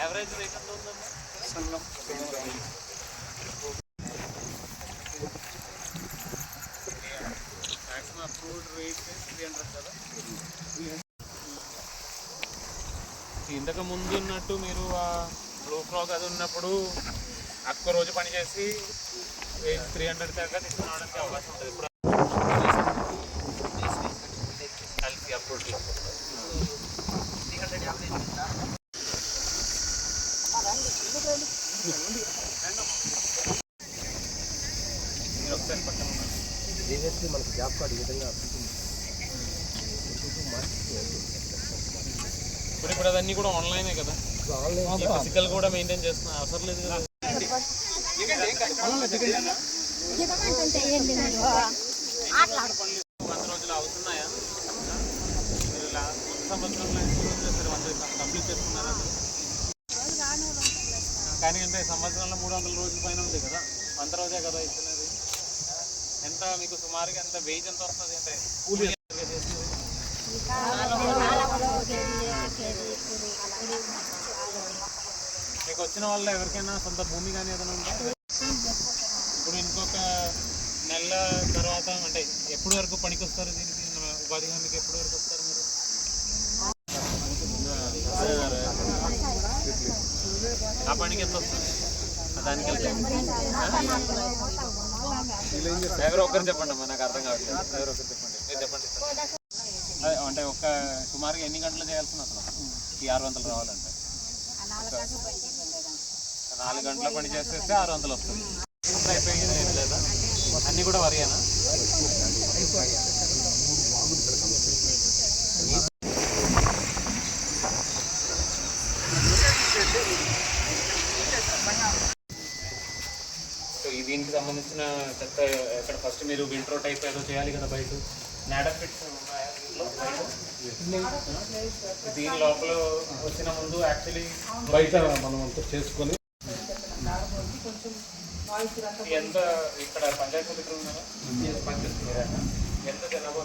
Average rate ఎంత ఉందమ్మా maximum approved rate three hundred కదా? ఇంతకు ముందు ఉన్నట్టు మీరు ఆ బ్లూ ఫ్రాక్ అది ఉన్నప్పుడు ఒక్క రోజు పని చేసి త్రీ హండ్రెడ్ దాకా తీసుకురావడానికి అవకాశం ఉంటుంది. ఇప్పుడు కలిసి అప్రూవ్ మీరు ఒకసారి పక్కన ఉన్నారు ప్రీవియస్లీ మనకి జాబ్ కార్డు ఈ విధంగా ఇప్పుడు ఇప్పుడు అదన్నీ కూడా ఆన్లైనే కదా? ఫిజికల్ కూడా మెయింటైన్ చేస్తున్నా అవసరం లేదు కదా? వంద రోజులు అవుతున్నాయా మీరు లా- కొత్త సంవత్సరంలో ఎన్ని రోజులు చేస్తారు వంద కంప్లీట్ చేసుకున్నారా అసలు? కానీ అంటే సంవత్సరంలో మూడు వందల రోజుల పైన ఉంది కదా. వంద రోజే కదా ఇస్తున్నది. ఎంత మీకు సుమారుగా ఎంత వెయిట్ ఎంత వస్తుంది అంటే? కూలి మీకు వచ్చిన వాళ్ళు ఎవరికైనా సొంత భూమి కానీ ఏదైనా ఉందా? ఇప్పుడు ఇంకొక నెల తర్వాత అంటే ఎప్పుడు వరకు పనికి వస్తారు దీనికి? ఉపాధి హామీకి ఎప్పుడు వరకు వస్తారు? ఎంత వస్తుంది దానికి ఎవరో ఒకరు చెప్పండి అమ్మా నాకు అర్థం కావట్లేదు. ఎవరో ఒకరు చెప్పండి. మీరు చెప్పండి. అంటే ఒక సుమారుగా ఎన్ని గంటలు చేయాల్సింది అసలు? ఈ ఆరు వందలు రావాలంటే. నాలుగు గంటల పని చేసేస్తే ఆరు వందలు వస్తుంది. అయిపోయింది లేదా? అన్నీ కూడా వరియానా? సంబంధించిన చెత్త ఎక్కడ ఫస్ట్ మీరు వింట్రో టైప్ ఏదో చేయాలి కదా బయట. బయట? దీని లోపల వచ్చిన ముందు యాక్చువల్లీ బయట మనం అంతా చేసుకొని ఎంత ఇక్కడ పంచాయతీ? ఎంత జనాభా?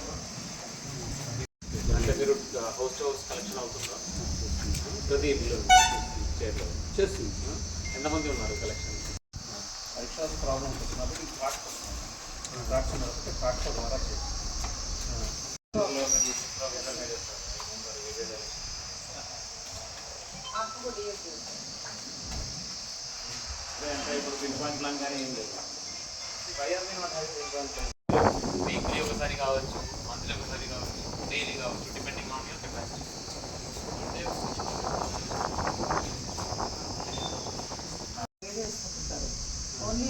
అంటే మీరు హౌస్ టు హౌస్ కలెక్షన్ అవుతుందా? ప్రతి చేస్తుంది. ఎంతమంది ఉన్నారు కలెక్షన్ పరీక్ష ప్రాబ్లమ్స్ వచ్చినప్పుడు ఈ ట్రాక్టర్ ట్రాక్టర్ ట్రాక్టర్ ద్వారా చేస్తాం అంటే ఇప్పుడు పిన్ పాయింట్ ప్లాన్ కానీ ఏం లేదు వీక్లీ ఒకసారి కావచ్చు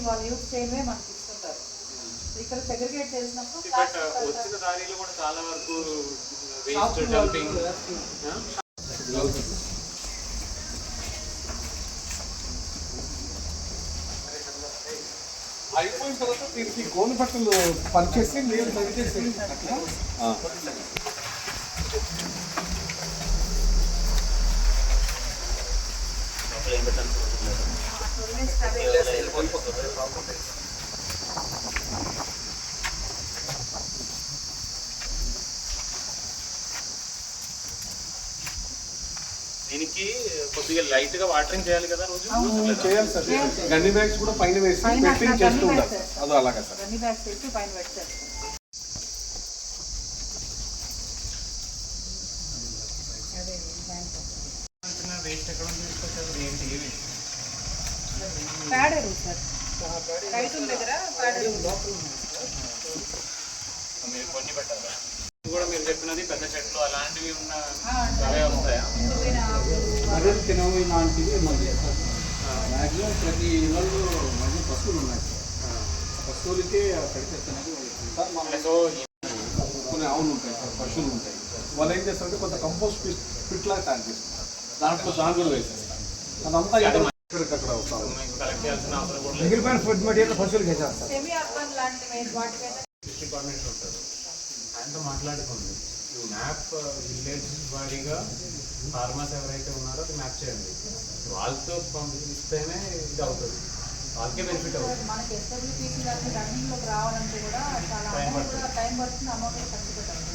వాళ్ళు యూజ్ చేయడమే మనకి ఇస్తుంటారు. ఇక్కడ సెగ్రిగేట్ చేసినప్పుడు బట్ వచ్చిన దారిలో కూడా చాలా వరకు వేస్ట్ డంపింగ్ అయిపోయిన తర్వాత దీనికి గోను బట్టలు పనిచేసి నీళ్ళు తగ్గిచేసి దీనికి కొద్దిగా లైట్గా వాటరింగ్ చేయాలి కదా రోజు? చేయాలి సార్ గన్ని బ్యాగ్స్ కూడా పైన వేసి పెట్టింగ్ చేస్తూ గన్ని ఉండాలి. అదో అలాగా సార్. అన్ని బ్యాగ్స్ వేసి పైన పెట్టేస్తాం. మీరు కొన్ని కూడా మీరు చెప్పినది పెద్ద చెట్లు అలాంటివి ఉన్న అవే వస్తాయా బర్రెలు తినవు ఇలాంటివి మరి మ్యాక్సిమం ప్రతి ఇళ్ళల్లో పశువులు ఉన్నాయి సార్ పశువులకి కడిచేస్తున్నది సో కొన్ని ఆవులు ఉంటాయి. సార్ పశువులు ఉంటాయి. వాళ్ళు ఏం చేస్తారంటే కొంత కంపోస్ట్ పిట్ పిట్ లాగా తయారు చేస్తారు. దాంట్లో దాంట్లో వేసేస్తారు. అదంతా మిగిలిపోయిన ఫుడ్ మెటీరియల్ వేసేస్తారు ఉంటారు ఆయనతో మాట్లాడుకోండి. మ్యాప్ విలేజ్ వారీగా ఫార్మర్స్ ఎవరైతే ఉన్నారో అది మ్యాప్ చేయండి. వాళ్ళతో పంపిస్తేనే ఇది అవుతుంది. వాళ్ళకే బెనిఫిట్ అవుతుంది. మనకి ఎస్డబ్ల్యూపీసీ దాన్ని రన్నింగ్లోకి రావాలంటే కూడా చాలా టైం పడుతుంది అమౌంట్ కూడా ఖర్చు పెట్టాలి.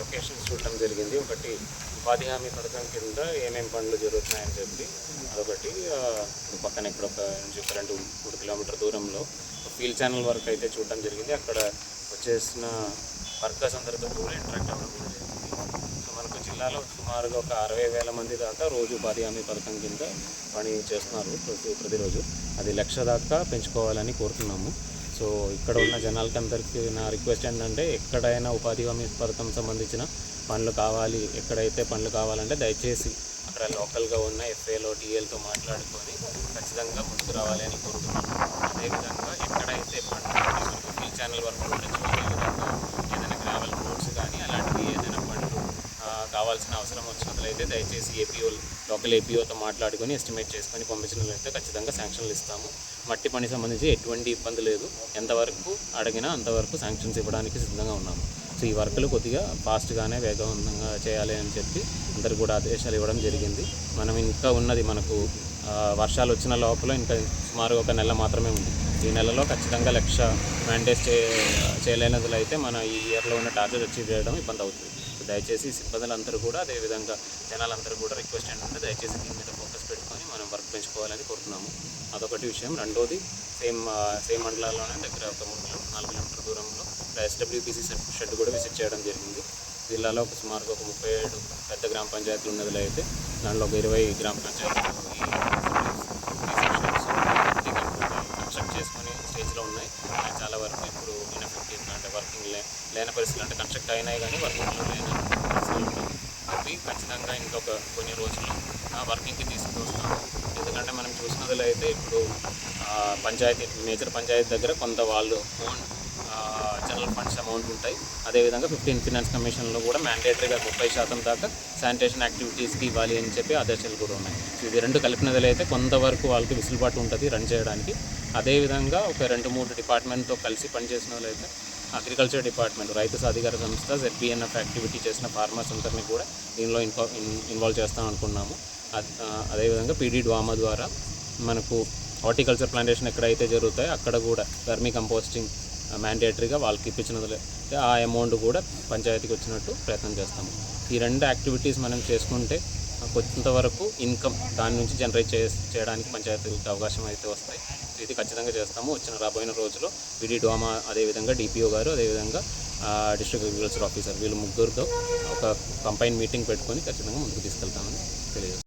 లొకేషన్స్ చూడటం జరిగింది. ఒకటి ఉపాధి హామీ పథకం కింద ఏమేం పనులు జరుగుతున్నాయని చెప్పి అదొకటి ఇప్పుడు పక్కన ఇక్కడ ఒక నుంచి ఒక రెండు మూడు కిలోమీటర్ దూరంలో ఫీల్డ్ ఛానల్ వర్క్ అయితే చూడటం జరిగింది. అక్కడ వచ్చేసిన వర్కర్స్ అందరితో కూడా ఇంటరాక్ట్ అవ్వడం జరిగింది. సో మనకు జిల్లాలో సుమారుగా ఒక అరవై వేల మంది దాకా రోజు ఉపాధి హామీ పథకం కింద పని చేస్తున్నారు ప్రతి ప్రతిరోజు. అది లక్ష దాకా పెంచుకోవాలని కోరుతున్నాము. సో ఇక్కడ ఉన్న జనాలకి అందరికీ నా రిక్వెస్ట్ ఏంటంటే ఎక్కడైనా ఉపాధి హామీ పథకం సంబంధించిన పనులు కావాలి ఎక్కడైతే పనులు కావాలంటే దయచేసి అక్కడ లోకల్గా ఉన్న ఎఫ్ఏలో డిఎల్తో మాట్లాడుకొని ఖచ్చితంగా ముందుకు రావాలి అని కోరుతున్నాను. అదేవిధంగా ఎక్కడైతే పనులు ఫీల్ ఛానల్ వర్క్ ఉండొచ్చు ఏదైనా గ్రావెల్ రోడ్స్ కానీ అలాంటివి ఏదైనా పనులు కావాల్సిన అవసరం వచ్చినట్లయితే దయచేసి ఏపీఓలు లోకల్ ఏపీఓతో మాట్లాడుకొని ఎస్టిమేట్ చేసుకొని పంపించినట్లయితే ఖచ్చితంగా శాంక్షన్లు ఇస్తాము. మట్టి పని సంబంధించి ఎటువంటి ఇబ్బంది లేదు. ఎంతవరకు అడిగినా అంతవరకు శాంక్షన్స్ ఇవ్వడానికి సిద్ధంగా ఉన్నాము. సో ఈ వర్కులు కొద్దిగా ఫాస్ట్గానే వేగవంతంగా చేయాలి అని చెప్పి అందరు కూడా ఆదేశాలు ఇవ్వడం జరిగింది. మనం ఇంకా ఉన్నది మనకు వర్షాలు వచ్చిన లోపల ఇంకా సుమారు ఒక నెల మాత్రమే ఉంది. ఈ నెలలో ఖచ్చితంగా లక్ష మ్యాండేట్ చే చేయలేనదులు అయితే మన ఈ ఇయర్లో ఉన్న టార్గెట్ అచీవ్ చేయడం ఇబ్బంది అవుతుంది. సో దయచేసి సిబ్బందులందరూ కూడా అదేవిధంగా జనాలందరూ కూడా రిక్వెస్ట్ ఏంటంటే దయచేసి దీని మీద ఫోకస్ పెట్టుకొని మనం వర్క్ పెంచుకోవాలని కోరుతున్నాము. అదొకటి విషయం. రెండోది సేమ్ సేమ్ మండలాల్లోనే దగ్గర ఒక మూడు నాలుగు కిలోమీటర్ దూరంలో ఎస్డబ్ల్యూపీసీ షెడ్ కూడా విజిట్ చేయడం జరిగింది. జిల్లాలో ఒక సుమారుగా ఒక ముప్పై ఏడు పెద్ద గ్రామ పంచాయతీలు ఉన్నదిలో అయితే దాంట్లో ఒక ఇరవై గ్రామ పంచాయతీలు ఈ కన్స్ట్రక్ట్ చేసుకుని స్టేజ్లో ఉన్నాయి అవి చాలా వరకు ఇప్పుడు ఇన్ఎఫెక్టివ్ అంటే వర్కింగ్ లే లేని పరిస్థితులు అంటే కన్స్ట్రక్ట్ అయినాయి కానీ వర్కింగ్లో లేని పరిస్థితులు అవి ఖచ్చితంగా ఇంకొక కొన్ని రోజుల్లో వర్కింగ్కి తీసుకొస్తాము ఎందుకంటే మనం చూసినదిలో అయితే ఇప్పుడు పంచాయతీ మేజర్ పంచాయతీ దగ్గర కొంత వాళ్ళు ఓన్ జనరల్ ఫండ్స్ అమౌంట్ ఉంటాయి. అదేవిధంగా ఫిఫ్టీన్ ఫినాన్స్ కమిషన్లో కూడా మ్యాండేటరీగా ముప్పై శాతం దాకా శానిటేషన్ యాక్టివిటీస్కి ఇవ్వాలి అని చెప్పి ఆదేశాలు కూడా ఉన్నాయి. ఇది రెండు కలిపినదిలో అయితే కొంతవరకు వాళ్ళకి విసులుబాటు ఉంటుంది రన్ చేయడానికి. అదేవిధంగా ఒక రెండు మూడు డిపార్ట్మెంట్తో కలిసి పనిచేసిన వాళ్ళైతే అగ్రికల్చర్ డిపార్ట్మెంట్ రైతు సాధికార సంస్థ జెడ్బిఎన్ఎఫ్ యాక్టివిటీ చేసిన ఫార్మర్స్ అందరినీ కూడా దీనిలో ఇన్ఫా ఇన్వాల్వ్ చేస్తాం అనుకున్నాము. అదేవిధంగా పీడీ డ్వామా ద్వారా మనకు హార్టికల్చర్ ప్లాంటేషన్ ఎక్కడైతే జరుగుతాయో అక్కడ కూడా వర్మీ కంపోస్టింగ్ మ్యాండేటరీగా వాళ్ళకి ఇప్పించినది ఆ అమౌంట్ కూడా పంచాయతీకి వచ్చినట్టు ప్రయత్నం చేస్తాము. ఈ రెండు యాక్టివిటీస్ మనం చేసుకుంటే కొంతవరకు ఇన్కమ్ దాని నుంచి జనరేట్ చేయడానికి పంచాయతీలకు అవకాశం అయితే వస్తాయి. ఇది ఖచ్చితంగా చేస్తాము. వచ్చిన రాబోయిన రోజుల్లో విడి డోమా అదేవిధంగా డిపిఓ గారు అదేవిధంగా డిస్ట్రిక్ట్ అగ్రికల్చర్ ఆఫీసర్ వీళ్ళు ముగ్గురితో ఒక కంపైన్ మీటింగ్ పెట్టుకొని ఖచ్చితంగా ముందుకు తీసుకెళ్తామని తెలియజేస్తాం